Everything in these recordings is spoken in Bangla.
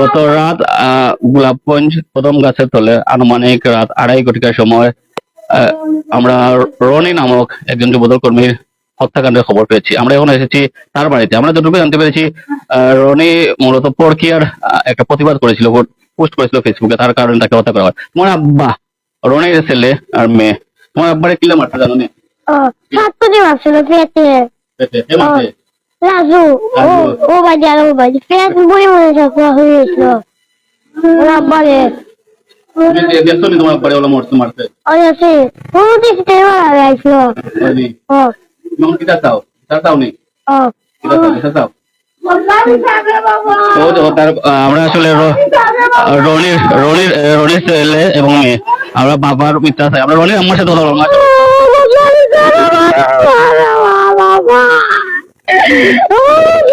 গত রাত গোলাপগঞ্জ প্রথম গাছের তলে আনুমানিক রাত আড়াই ঘটিকার সময় আমরা রনি নামক একজন যুবদল কর্মীর হত্যাকাণ্ডের খবর পেয়েছি। আমরা এখন এসেছি তার বাড়িতে। আমরা যতটুকু জানতে পেরেছি রনি মূলত পরকিয়ার একটা প্রতিবাদ করেছিল পোস্ট করেছিল ফেসবুকে তার কারণে তাকে হত্যা করা হয়। তোমার আব্বা রনির ছেলে আর মেয়ে তোমার আব্বারে কিলে মারতে জানো নি? পেতে পেটে, মারছে? রাজু ও ও মনে সব হয়েছিল ওরা বলে নি তোমার ওলা মারতে ওই আছে গেছিল ওই, ও নি ও আমরা আসলে রনির রনির রনির ছেলে এবং মেয়ে আমরা বাবার মিথ্যা চাই আমরা রনির আমার সাথে কথা বলব 啊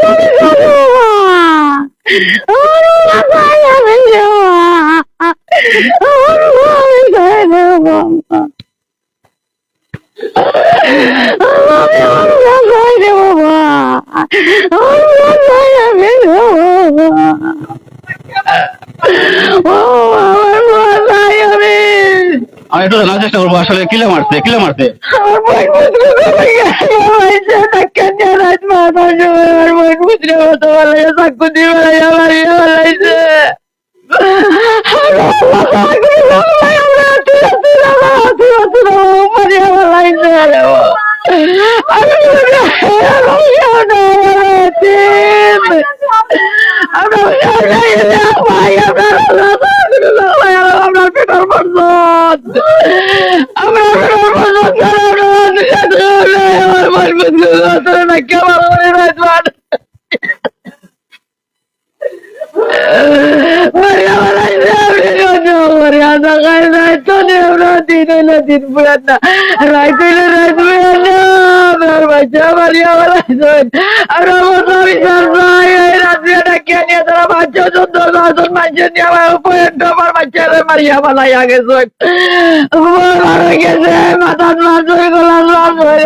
救命救救我啊啊你把三亚盆我啊啊 একটু জানার চেষ্টা করব আসলে কিলে মারছে কিলে মারছে বালাইয়া গেছে মারা গেছে মাথার মাছ হয়ে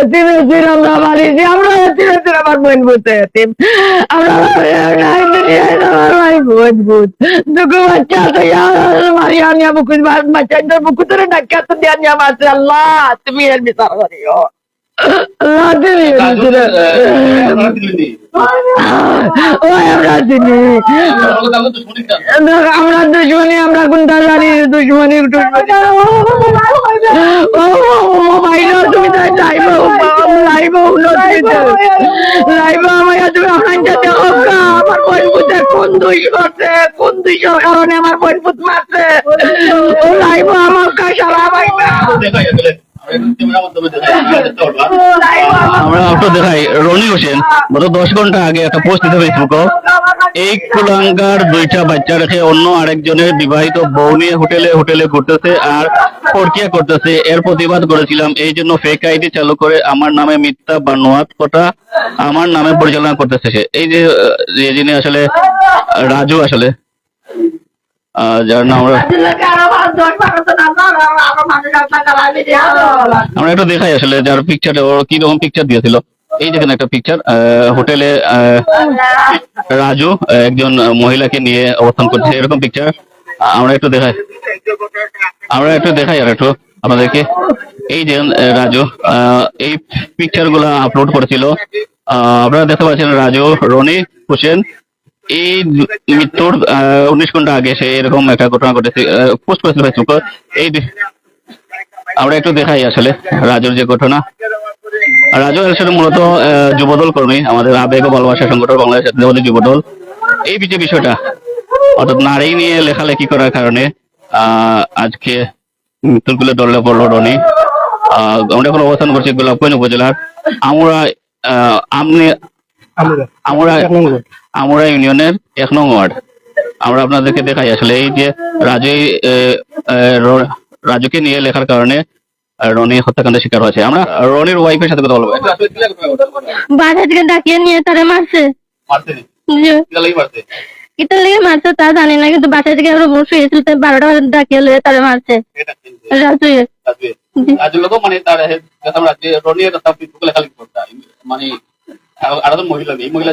এতিম এতিম আমরা মারিছি আমরা এতিম এতিম আমার বোন বুঝতে এতিম আমরা আমার ভাই বোন বুঝ দুগো বাচ্চা তো মারিয়া নিয়া আল্লাহ তুমি এর বিচার করিও। আমরা দুশ্মনী আমরা কোনটা জানি দুশ্মনী। তুমি তাই লাইভ লাইভ লাইভ আমার বন্ধুতে কোন করছে কোন দুই কারণে আমার বন্ধুত মারছে। ও লাইভ আমার ভাইবা আসলে। আমরা মাধ্যমে দেখাই, রনি হোসেন গত দশ ঘণ্টা আগে একটা পোস্ট দিতে এই কুলাঙ্গার দুইটা বাচ্চা রেখে অন্য আরেকজনের বিবাহিত বউ নিয়ে হোটেলে হোটেলে ঘুরতেছে আর প্রক্রিয়া করতেছে। এর প্রতিবাদ করেছিলাম। এই জন্য ফেক আইডি চালু করে আমার নামে মিথ্যা বা নোয়াত কথা আমার নামে পরিচালনা করতেছে এই যে যিনি আসলে রাজু আসলে যার নাম আমরা আমরা একটু দেখাই আসলে যার পিকচার ও কি রকম পিকচার দিয়েছিল। এই দেখেন একটা পিকচার হোটেলে রাজু একজন মহিলাকে নিয়ে অবস্থান করছে এরকম পিকচার আমরা একটু দেখাই। আমরা একটু দেখাই আর একটু আপনাদেরকে। এই যে রাজু আহ, এই পিকচারগুলা আপলোড করেছিল। আহ, আপনারা দেখতে পাচ্ছেন রাজু রনি হোসেন এই মৃত্যুর উনিশ ঘণ্টা আগে সে এরকম একটা ঘটনা ঘটেছে পোস্ট করেছিল ফেসবুকে এই আমরা একটু দেখাই আসলে রাজুর যে ঘটনা। রাজু মূলত যুবদল কর্মী আমাদের আবেগ ও ভালোবাসা সংগঠন বাংলাদেশ জাতীয়তাবাদী যুবদল। এই যে বিষয়টা অর্থাৎ নারী নিয়ে লেখালেখি করার কারণে আহ, আজকে মৃত্যুগুলো দলে পড়ল রনি। আহ, আমরা এখন অবস্থান করছি গোলাপগঞ্জ উপজেলার আমরা আহ, আমনে আমরা। আমরা ইউনিয়নের এক নং ওয়ার্ড। আমরা আপনাদেরকে দেখাই আসলে এই যে রাজু রাজুকে নিয়ে লেখার কারণে রনি হত্যাকাণ্ডের শিকার হয়েছে। আমরা রনির ওয়াইফের সাথে কথা বলব। বাসা থেকে ডাকিয়ে নিয়ে তারে মারছে। যে লেগে মারছে? তা জানি না কিন্তু বাসা থেকে আরও শুয়েছিল তাই বারোটা বাজে ডাকিয়ে লিয়ে তারে মারছে। মানে তার লেখালেখি করতা মানে আর মহিলা এই মহিলা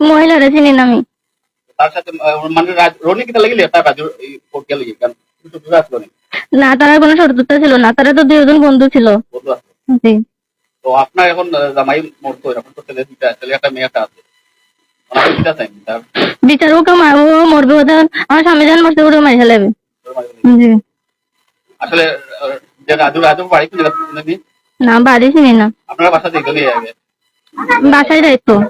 মহিলারে চিনি না আমি। তার সাথে মানে রনি কিটা লাগিলে তার প্রক্রিয়া লাগিয়ে কারণ আসলো না তারা কোনো শত্রুতা ছিল না। তারা তো দুজন বন্ধু ছিল। জি। তো আপনার এখন জামাই মরতো এখন তো ছেলে দুইটা ছেলে একটা মেয়ে একটা আছে। তার বিচার ওকে মারবো মরবে ওদের আমার স্বামী জান মরতে ওরে মাইরে ফেলাবে জি। আসলে যে রাজু রাজু বাড়ি জায়গা না বাড়ি চিনি না। আপনারা বাসা আগে।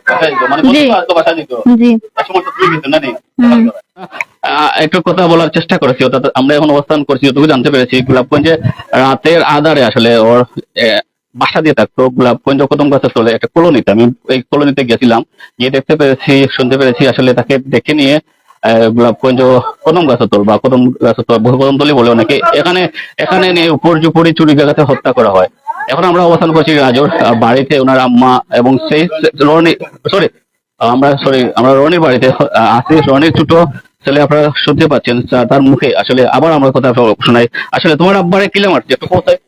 বাসায় মানে তো জি এক সময় তো তুই দিত না নেই হুম। একটু কথা বলার চেষ্টা করেছি অর্থাৎ আমরা এখন অবস্থান করছি যতটুকু জানতে পেরেছি গোলাপগঞ্জে রাতের আধারে আসলে ওর বাসা দিয়ে থাকতো গোলাপগঞ্জ কদম গাছে চলে একটা কলোনিতে আমি এই কলোনিতে গেছিলাম গিয়ে দেখতে পেরেছি শুনতে পেরেছি আসলে তাকে দেখে নিয়ে গোলাপগঞ্জ কদম গাছতল বা কদম গাছতল কদমতলি বলে অনেকে এখানে এখানে নিয়ে উপর জুপুরি চুরি জায়গাতে হত্যা করা হয়। এখন আমরা অবস্থান করছি রাজোর বাড়িতে ওনার আম্মা এবং সেই রনি সরি আমরা সরি আমরা রনির বাড়িতে আসি রনির ছোট ছেলে আপনারা শুনতে পাচ্ছেন তার মুখে আসলে আবার আমরা কথা শোনাই। আসলে তোমার আব্বারে কিলে মারছে? একটু কোথায়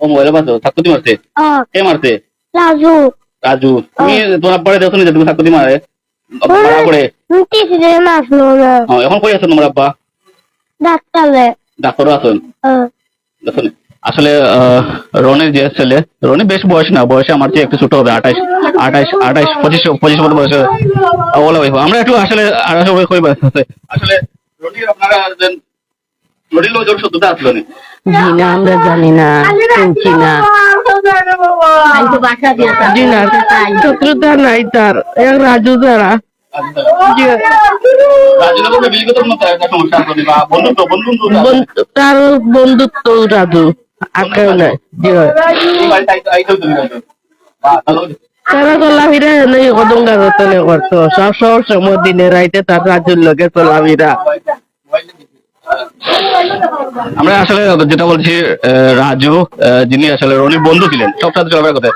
ও মোবাইলে মারছো থাকুতি মারছে? কে মারছে? রাজু। রাজু তুমি তোমার আব্বারে দেখো না যে তুমি থাকুতি মারে? করে এখন কই আছেন তোমার আব্বা? ডাক্তারে। ডাক্তারও আছেন? দেখুন আসলে আহ, রনির যে ছেলে রনি বেশ বয়স না বয়সে আমার চেয়ে একটু ছোট হবে আঠাইশ আঠাইশ আঠাইশ পঁচিশ পঁচিশ মতো বয়সে ওলা ভাই আমরা একটু আসলে আসলে রনির আপনারা রনির লোক যখন আসলো নি? জি না আমরা জানি না শুনছি না। জি না শত্রুতা নাই তার এক রাজু দ্বারা বন্ধুত্ব বন্ধুত্ব বন্ধু- তার বন্ধুত্ব রাজু। জি হয়? করতো সব সব সময় দিনে রাইতে তার রাজুর আমরা আসলে যেটা বলছি আহ, রাজু আহ, যিনি আসলে রনির বন্ধু ছিলেন সব সাথে চলাফেরা কথা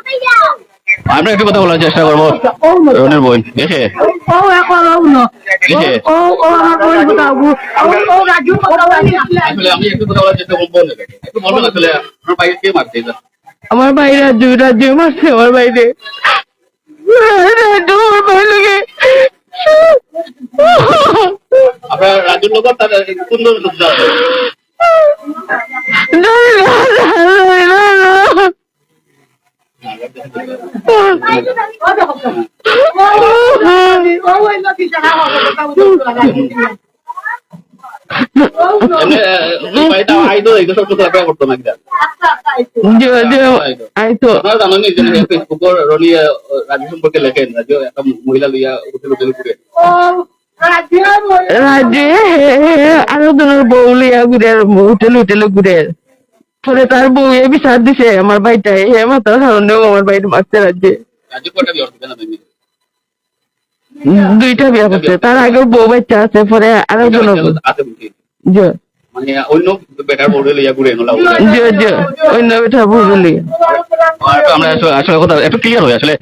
আমরা একটু কথা বলার চেষ্টা করব। রনির বোন এসে আমার ভাই রাজু রাজু মারছে আমার বাইরে আপনার লোক তার সুন্দর সম্পর্কে লেখেন রাজু একটা মহিলা লইয়া হোটেল হোটেল ঘুরে রাজে আরও বউ লিয়া ঘুরে হোটেল হোটেলে ঘুরে। পরে তার বউ এ বিচার দিছে আমার ভাইটা এ মাথার কারণেও আমার ভাইটা মারছে রাজ্যে দুইটা বিয়া করছে তার আগে বউ বাচ্চা আছে পরে আরও মানে অন্য বেটার বোর্ডে লইয়া ঘুরে নোলা যে যে অন্য বেটা বুঝলি আমরা আসলে আসলে কথা একটু ক্লিয়ার হয়ে আসলে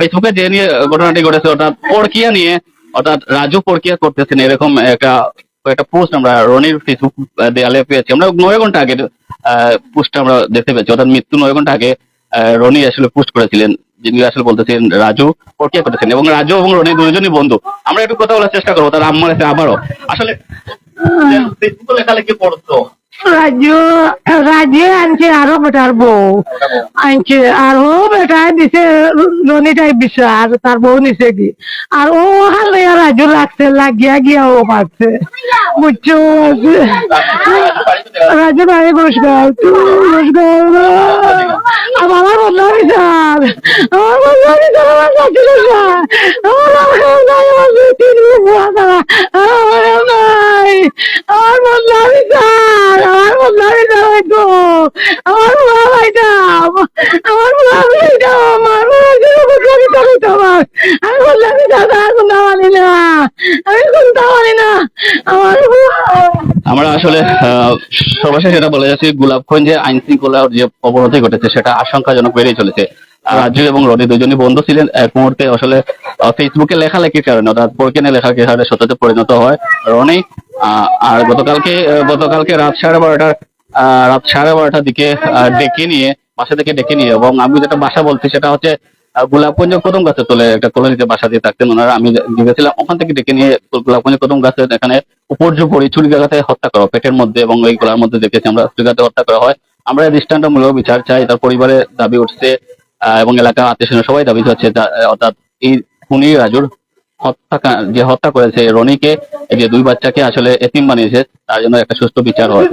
ফেসবুকে যে নিয়ে ঘটনাটি ঘটেছে অর্থাৎ পরকিয়া নিয়ে অর্থাৎ রাজু পরকিয়া করতেছেন এরকম একটা একটা পোস্ট আমরা রনির ফেসবুক দেয়ালে পেয়েছি। আমরা নয় ঘণ্টা আগে পোস্টটা আমরা দেখতে পেয়েছি। অর্থাৎ মৃত্যু নয় ঘণ্টা আগে আহ, রনি আসলে পোস্ট করেছিলেন যিনি আসলে বলতেছেন রাজু প্রক্রিয়া করেছেন। এবং রাজু এবং রনি দুজনই বন্ধু। আমরা একটু কথা বলার চেষ্টা করব তার আম্মার আছে আবারও। আসলে ফেসবুকে লেখালেখি পড়তো। রাজু রাজে আনছে আরও বেটার বউ। আনছে, আরও বেটা দিছে ননিটাই বিচার তার বউ নিছে কি? আর ও হালে রাজু লাগছে, লাগিয়া গিয়া ও পাচ্ছে বুঝছ? রাজু বাড়ি ঘোষগাঁও ঘোষগাঁও আমার বন্ধ বিচার আমার বন্ধ বিচার আমার কাছে আমার তিন বুয়া তারা আমার নাই। আমার আমার তো আমার ভাইটা আমার ভাইটা আমার আমার আমি না মানি না আমি না আমার আমরা আসলে আহ, সর্বশেষ এটা বলে যাচ্ছি গোলাপগঞ্জে আইন শৃঙ্খলার যে অবনতি ঘটেছে সেটা আশঙ্কাজনক বেড়েই চলেছে রাজু এবং রনি দুজনই বন্ধু ছিলেন। এক মুহূর্তে আসলে ফেসবুকে লেখালেখির কারণে, অর্থাৎ পরকিনে লেখালেখির কারণে সত্যতে পরিণত হয় রনি। আর গতকালকে গতকালকে রাত সাড়ে বারোটার রাত সাড়ে বারোটার দিকে ডেকে নিয়ে, বাসা থেকে ডেকে নিয়ে, এবং আমি যেটা বাসা বলছি সেটা হচ্ছে গোলাপগঞ্জ কদম গাছে তোলে একটা কলোনিতে বাসা দিয়ে থাকতেন ওনারা। আমি গেছিলাম ওখান থেকে ডেকে নিয়ে গোলাপগঞ্জ কদম গাছে এখানে উপর্যুপরি চুরিগাতে হত্যা করা, পেটের মধ্যে এবং এই গলার মধ্যে দেখেছি আমরা চুরিগাতে হত্যা করা হয়। আমরা দৃষ্টান্তমূলক বিচার চাই, তার পরিবারের দাবি উঠছে এবং এলাকার আত্মীয় সবাই দাবি হচ্ছে অর্থাৎ এই খুনি রাজুর হত্যা যে হত্যা করেছে রনিকে যে দুই বাচ্চাকে আসলে এতিম বানিয়েছে, তার জন্য একটা সুস্থ বিচার হয়।